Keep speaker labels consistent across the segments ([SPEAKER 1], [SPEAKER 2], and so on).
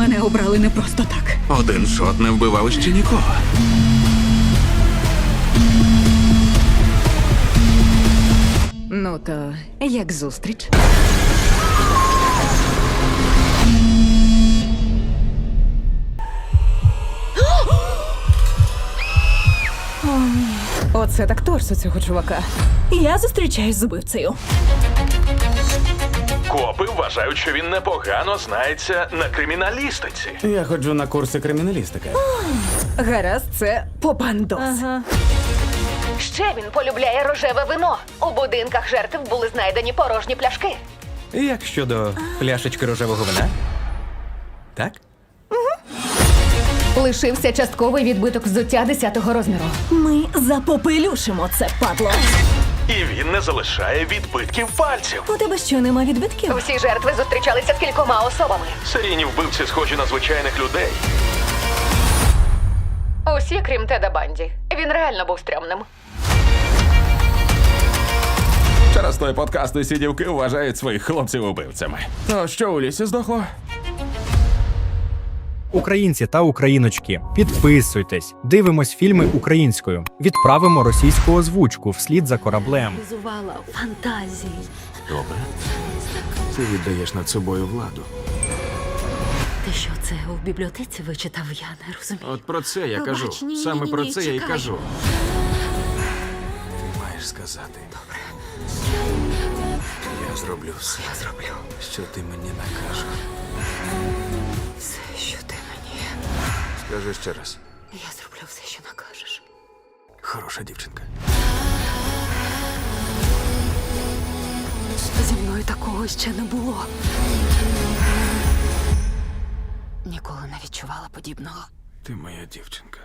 [SPEAKER 1] Мене обрали не просто так.
[SPEAKER 2] Один шот не вбивав ще нікого.
[SPEAKER 1] Ну то як зустріч? Оце так торс у цього чувака.
[SPEAKER 3] Я зустрічаюсь з убивцею.
[SPEAKER 4] Копи вважають, що він непогано знається на криміналістиці.
[SPEAKER 5] Я ходжу на курси криміналістики.
[SPEAKER 1] Гаразд, це попандос.
[SPEAKER 6] Ще він полюбляє рожеве вино. У будинках жертв були знайдені порожні пляшки.
[SPEAKER 7] Як щодо пляшечки рожевого вина? Так?
[SPEAKER 6] Лишився частковий відбиток взуття 10-го розміру.
[SPEAKER 3] Ми запопелюшимо це падло.
[SPEAKER 4] І він не залишає відбитків пальців.
[SPEAKER 3] У тебе що, нема відбитків?
[SPEAKER 6] Всі жертви зустрічалися з кількома особами.
[SPEAKER 4] Серійні вбивці схожі на звичайних людей.
[SPEAKER 6] Усі, крім Теда Банді. Він реально був стрьомним.
[SPEAKER 5] Через той подкаст усі дівки вважають своїх хлопців убивцями. Ну, що у лісі здохло?
[SPEAKER 8] Українці та україночки, підписуйтесь, дивимось фільми українською, відправимо російську озвучку вслід за кораблем.
[SPEAKER 3] Зувала фантазії.
[SPEAKER 5] Добре. Ти віддаєш над собою владу.
[SPEAKER 3] Ти що це у бібліотеці вичитав? Я не розумію.
[SPEAKER 5] От про це я
[SPEAKER 3] Пробач,
[SPEAKER 5] кажу.
[SPEAKER 3] ні, ні,
[SPEAKER 5] Саме
[SPEAKER 3] ні,
[SPEAKER 5] про
[SPEAKER 3] ні,
[SPEAKER 5] це я й кажу. Ти маєш сказати. Добре. Я зроблю все. Я зроблю. Що ти мені накажеш. Скажи ще раз.
[SPEAKER 3] Я зроблю все, що накажеш.
[SPEAKER 5] Хороша дівчинка.
[SPEAKER 3] Зі мною такого ще не було. Ніколи не відчувала подібного.
[SPEAKER 5] Ти моя дівчинка.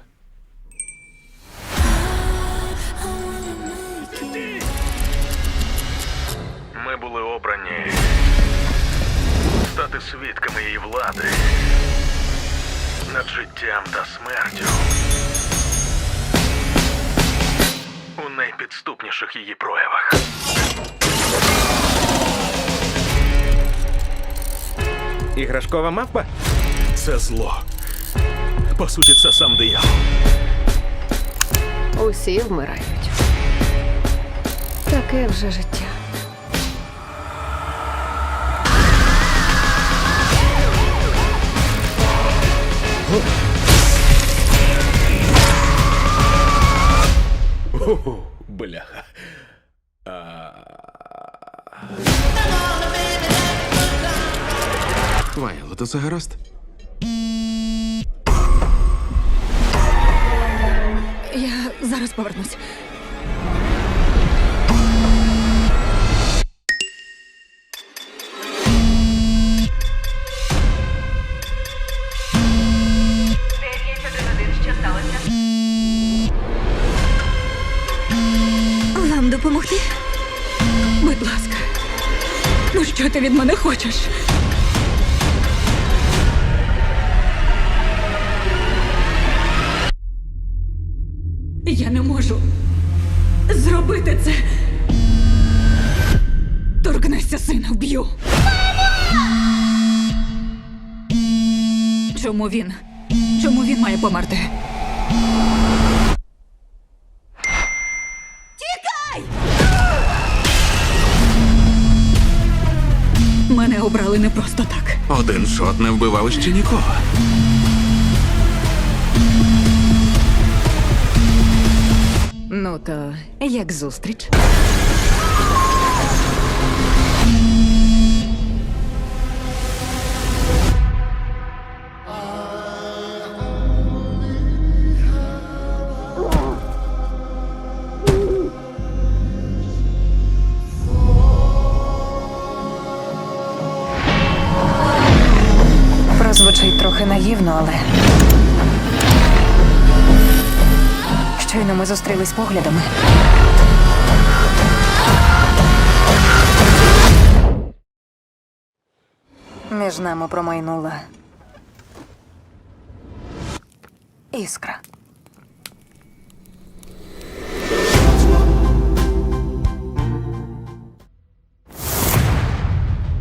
[SPEAKER 4] Ми були обрані стати свідками її влади над життям та смертю. У найпідступніших її проявах.
[SPEAKER 7] Іграшкова мавпа?
[SPEAKER 4] Це зло. По суті, це сам диявол.
[SPEAKER 6] Усі вмирають. Таке вже життя.
[SPEAKER 5] Бляха.
[SPEAKER 2] Вайло, то це гаразд?
[SPEAKER 1] Я зараз повернусь. Від мене хочеш? Я не можу зробити це. Торкнешся сина, вб'ю. Чому він? Чому він має померти? Обрали не просто так.
[SPEAKER 2] Один шот не вбивав ще нікого.
[SPEAKER 1] Ну то як зустріч?
[SPEAKER 9] Але. Щойно ми зустрілись поглядами. Між нами промайнула іскра.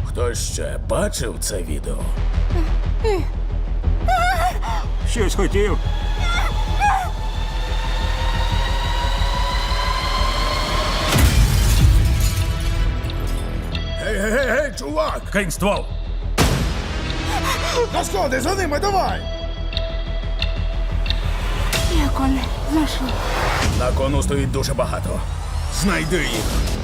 [SPEAKER 5] Хтось ще бачив це відео? Щось хотів.
[SPEAKER 4] Гей, гей, гей, гей, чувак!
[SPEAKER 5] Кинь ствол.
[SPEAKER 4] На сходи, за ними, давай! На кону стоїть дуже багато. Знайди їх.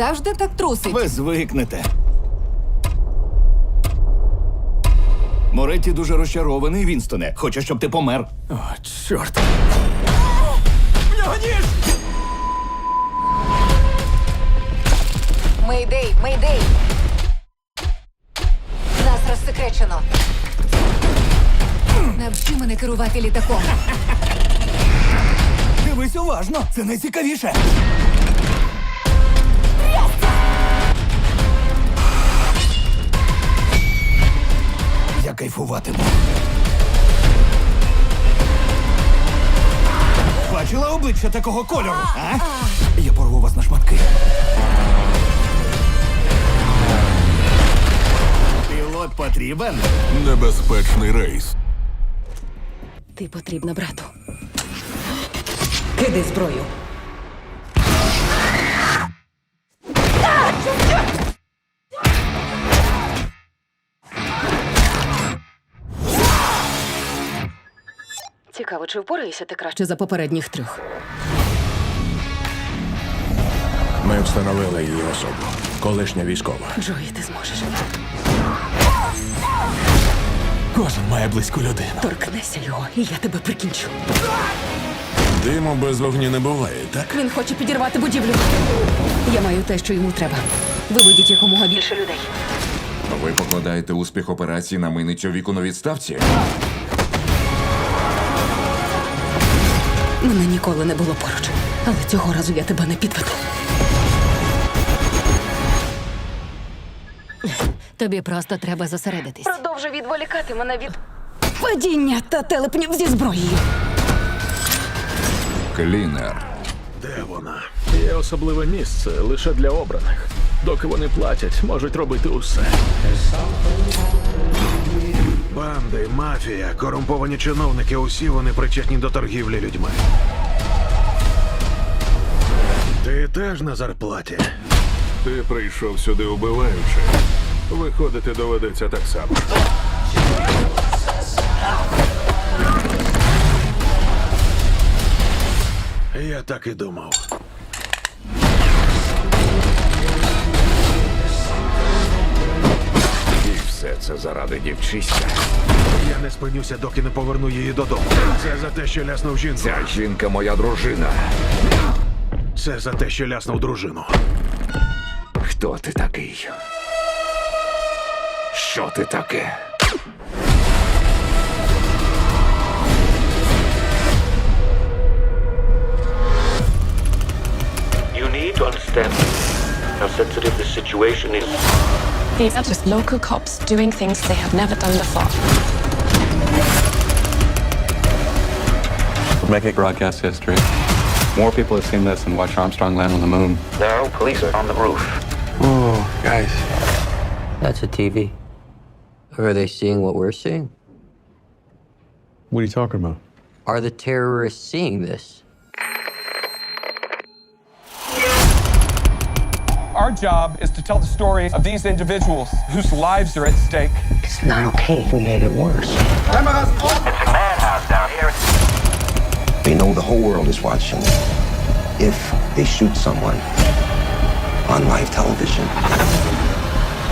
[SPEAKER 1] Завжди так трусить.
[SPEAKER 10] Ви звикнете. Моретті дуже розчарований, Вінстоне. Хоче, щоб ти помер.
[SPEAKER 5] О, чорт.
[SPEAKER 6] Мейдей, мейдей! Нас розсекречено.
[SPEAKER 1] Навчи мене керувати літаком.
[SPEAKER 10] Дивись уважно, це найцікавіше. Я кайфуватиму. Бачила обличчя такого кольору? А? Я порву вас на шматки. Пілот потрібен?
[SPEAKER 5] Небезпечний рейс.
[SPEAKER 3] Ти потрібна брату.
[SPEAKER 1] Кидай зброю.
[SPEAKER 3] Цікаво, чи впораєшся ти краще за попередніх трьох?
[SPEAKER 4] Ми встановили її особу. Колишня військова.
[SPEAKER 3] Джої, ти зможеш.
[SPEAKER 5] Кожен має близьку людину.
[SPEAKER 3] Торкнися його, і я тебе прикінчу.
[SPEAKER 5] Диму без вогню не буває, так?
[SPEAKER 3] Він хоче підірвати будівлю. Я маю те, що йому треба. Виведіть якомога більше людей.
[SPEAKER 11] Ви покладаєте успіх операції на мийницю віку на відставці?
[SPEAKER 3] Мене ніколи не було поруч. Але цього разу я тебе не підведу. Тобі просто треба зосередитись.
[SPEAKER 6] Продовжуй відволікати мене від
[SPEAKER 3] Падіння та телепнів зі зброєю.
[SPEAKER 11] Клінер.
[SPEAKER 4] Де вона?
[SPEAKER 7] Є особливе місце лише для обраних. Доки вони платять, можуть робити усе.
[SPEAKER 4] Банди, мафія, корумповані чиновники, усі вони причетні до торгівлі людьми. Ти теж на зарплаті.
[SPEAKER 5] Ти прийшов сюди убиваючи. Виходити доведеться так само.
[SPEAKER 4] Я так і думав.
[SPEAKER 11] Все це заради дівчиська.
[SPEAKER 4] Я не спинюся, доки не поверну її додому. Це за те, що ляснув жінку.
[SPEAKER 11] Ця жінка моя дружина.
[SPEAKER 4] Це за те, що ляснув дружину.
[SPEAKER 11] Хто ти такий? Що ти таке?
[SPEAKER 4] You need to understand how sensitive this situation is.
[SPEAKER 12] These are just local cops doing things they have never done before.
[SPEAKER 13] Make it broadcast history. More people have seen this than watch Armstrong land on the moon.
[SPEAKER 4] Now, police are on the roof.
[SPEAKER 13] Oh, guys.
[SPEAKER 10] That's a TV. Are they seeing what we're seeing?
[SPEAKER 13] What are you talking about?
[SPEAKER 10] Are the terrorists seeing this?
[SPEAKER 13] Our job is to tell the story of these individuals whose lives are at stake.
[SPEAKER 10] It's not okay if we made it worse.
[SPEAKER 4] It's a madhouse down here.
[SPEAKER 10] They know the whole world is watching. If they shoot someone on live television,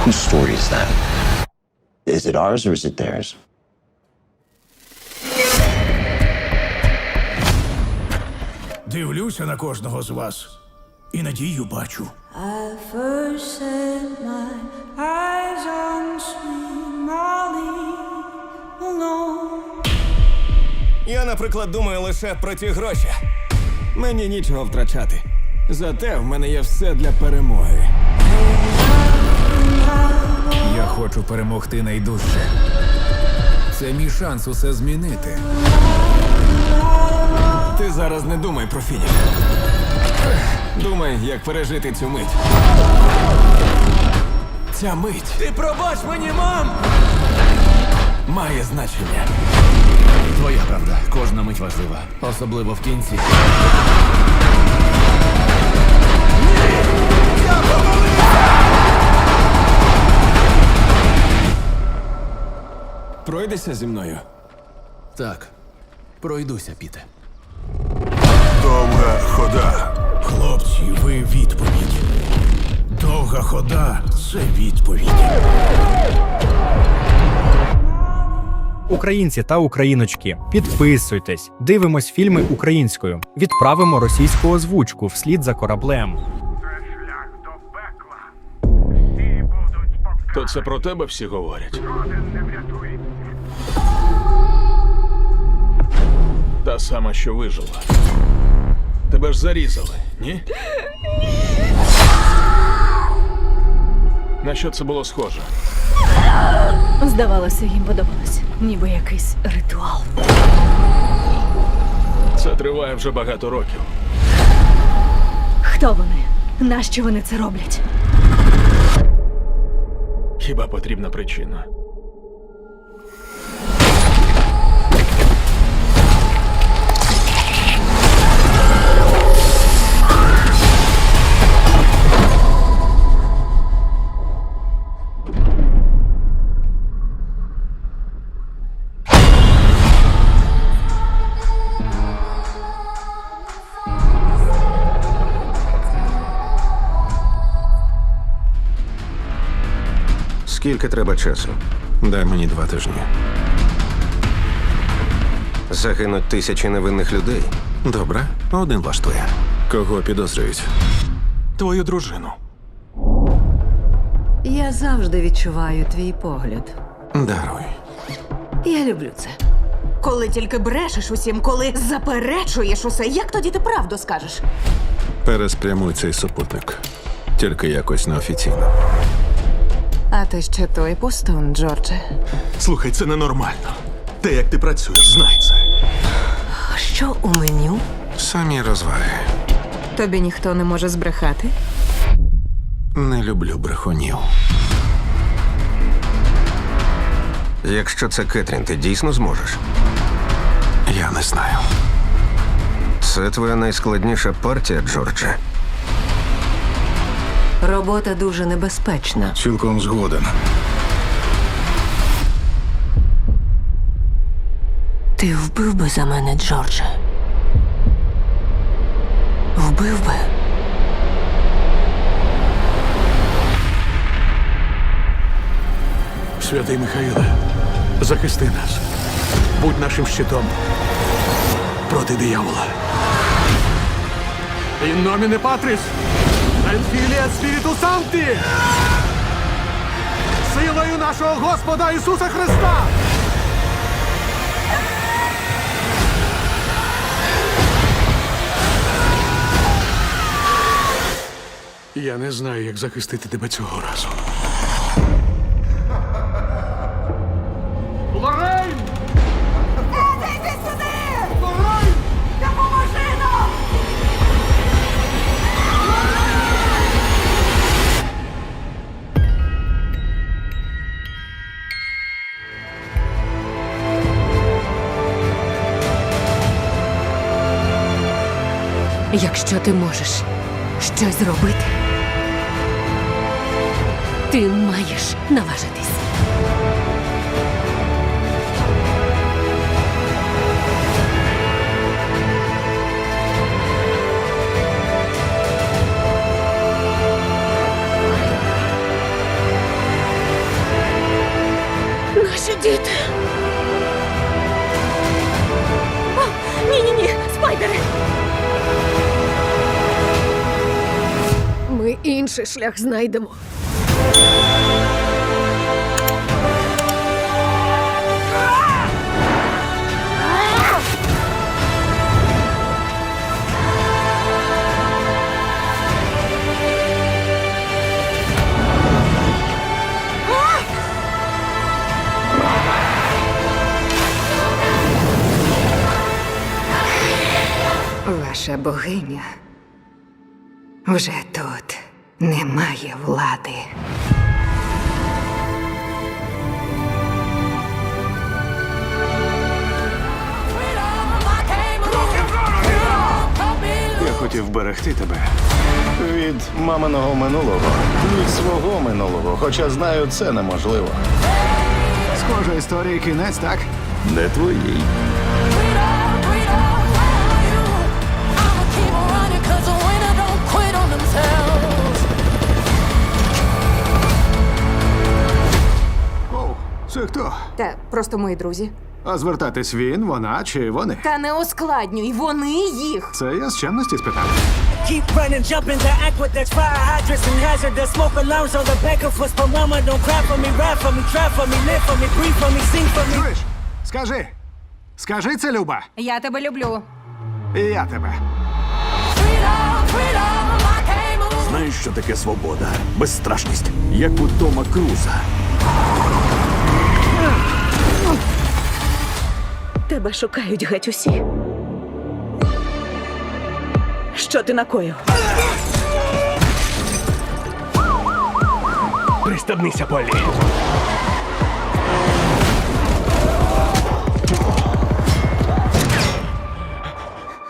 [SPEAKER 10] whose story is that? Is it ours or is it theirs?
[SPEAKER 4] Дивлюся на кожного з вас. і надію бачу.
[SPEAKER 14] Я, наприклад, думаю лише про ті гроші. Мені нічого втрачати. Зате в мене є все для перемоги.
[SPEAKER 4] Я хочу перемогти найдужче. Це мій шанс усе змінити.
[SPEAKER 14] Ти зараз не думай про фініш. Думай, як пережити цю мить. Ця мить. Ти пробач мені, мам! Має значення.
[SPEAKER 4] Твоя правда, кожна мить важлива, особливо в кінці.
[SPEAKER 14] Пройдешся зі мною.
[SPEAKER 4] Так, пройдуся, Піте.
[SPEAKER 15] Довга хода.
[SPEAKER 4] Хлопці, ви відповідь. Довга хода це відповідь.
[SPEAKER 8] Українці та україночки, підписуйтесь, дивимось фільми українською, відправимо російську озвучку вслід за кораблем.
[SPEAKER 4] То це про тебе всі говорять. Та сама, що вижила. Тебе ж зарізали, ні? На що це було схоже?
[SPEAKER 16] Здавалося, їм подобалось, ніби якийсь ритуал.
[SPEAKER 4] Це триває вже багато років.
[SPEAKER 16] Хто вони? Нащо вони це роблять?
[SPEAKER 4] Хіба потрібна причина?
[SPEAKER 14] Скільки треба часу? Дай мені два тижні. Загинуть тисячі невинних людей. Добре, один влаштує. Кого підозрюють? Твою дружину.
[SPEAKER 17] Я завжди відчуваю твій погляд.
[SPEAKER 14] Даруй.
[SPEAKER 17] Я люблю це.
[SPEAKER 16] Коли тільки брешеш усім, коли заперечуєш усе, як тоді ти правду скажеш?
[SPEAKER 14] Переспрямуй цей супутник. Тільки якось неофіційно.
[SPEAKER 9] А ти ще той пустун, Джордже.
[SPEAKER 14] Слухай, це ненормально. Те, як ти працюєш, знай це.
[SPEAKER 17] Що у меню?
[SPEAKER 14] Самі розваги.
[SPEAKER 9] Тобі ніхто не може збрехати.
[SPEAKER 14] Не люблю брехунів. Якщо це Кетрін, ти дійсно зможеш? Я не знаю. Це твоя найскладніша партія, Джордже.
[SPEAKER 17] Робота дуже небезпечна.
[SPEAKER 14] Цілком згоден.
[SPEAKER 17] Ти вбив би за мене, Джордже. Вбив би.
[SPEAKER 4] Святий Михаїле, захисти нас. Будь нашим щитом проти диявола. In nomine Patris, Спіріту Sancti! Силою нашого Господа Ісуса Христа! Я не знаю, як захистити тебе цього разу.
[SPEAKER 17] Якщо ти можеш щось зробити, ти маєш наважитись.
[SPEAKER 16] Наші діти. О, ні, ні, ні, спайдери. Інший шлях знайдемо.
[SPEAKER 18] Ваша богиня вже тут немає влади.
[SPEAKER 19] Я хотів берегти тебе від маминого минулого, від свого минулого, хоча знаю, це неможливо. Схожа історія кінець, так? Не твоїй. Це хто?
[SPEAKER 18] Та просто мої друзі.
[SPEAKER 19] А звертатись він, вона чи вони?
[SPEAKER 18] Та не ускладнюй, вони їх.
[SPEAKER 19] Це я з чемності спитав.
[SPEAKER 20] Keep running, jump into aqueducts, fire hydrants, and hazardous smoke alarms on the back of us. But mama, don't cry for me, rap for me, try for me, live for me, breathe for me, sing for me.
[SPEAKER 19] Чуєш? Скажи. Скажи це, Люба.
[SPEAKER 21] Я тебе люблю.
[SPEAKER 19] І я тебе.
[SPEAKER 7] Знаєш, що таке свобода? Безстрашність, як у Тома Круза.
[SPEAKER 16] Тебе шукають геть усі. Що ти накоїв?
[SPEAKER 7] Пристебнися, Полі.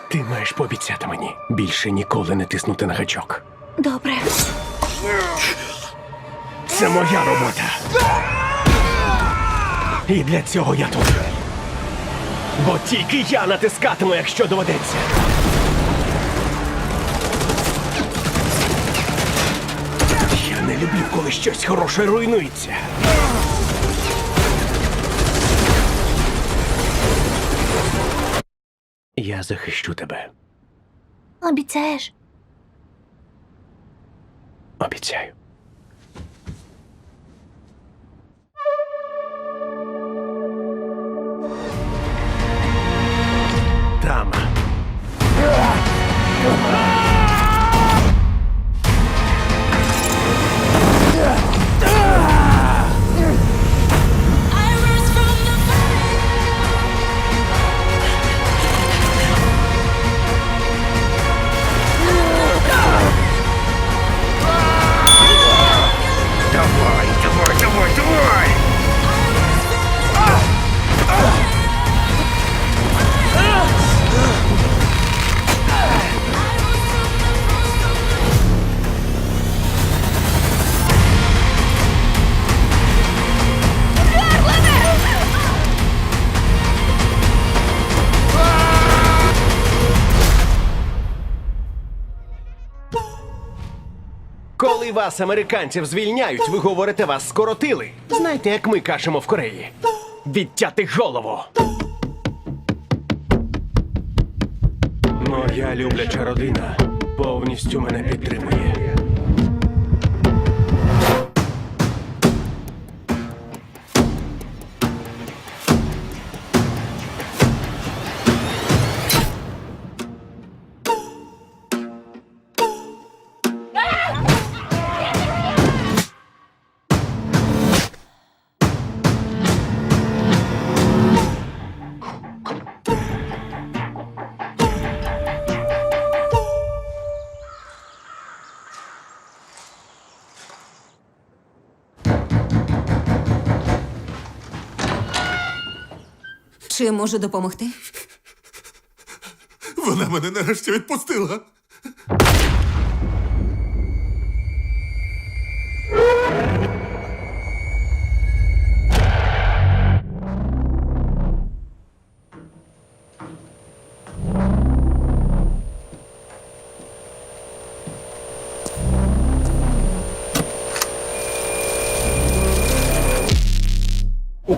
[SPEAKER 7] Ти маєш пообіцяти мені більше ніколи не тиснути на гачок.
[SPEAKER 16] Добре.
[SPEAKER 7] Це моя робота. І для цього я тут. Бо тільки я натискатиму, якщо доведеться. Я не люблю, коли щось хороше руйнується. Я захищу тебе.
[SPEAKER 16] Обіцяєш?
[SPEAKER 7] Обіцяю. Вас, американців, звільняють, ви говорите, вас скоротили. Знаєте, як ми кажемо в Кореї? Відтяти голову. Моя любляча родина повністю мене підтримує.
[SPEAKER 21] Чи можу допомогти?
[SPEAKER 5] Вона мене нарешті відпустила.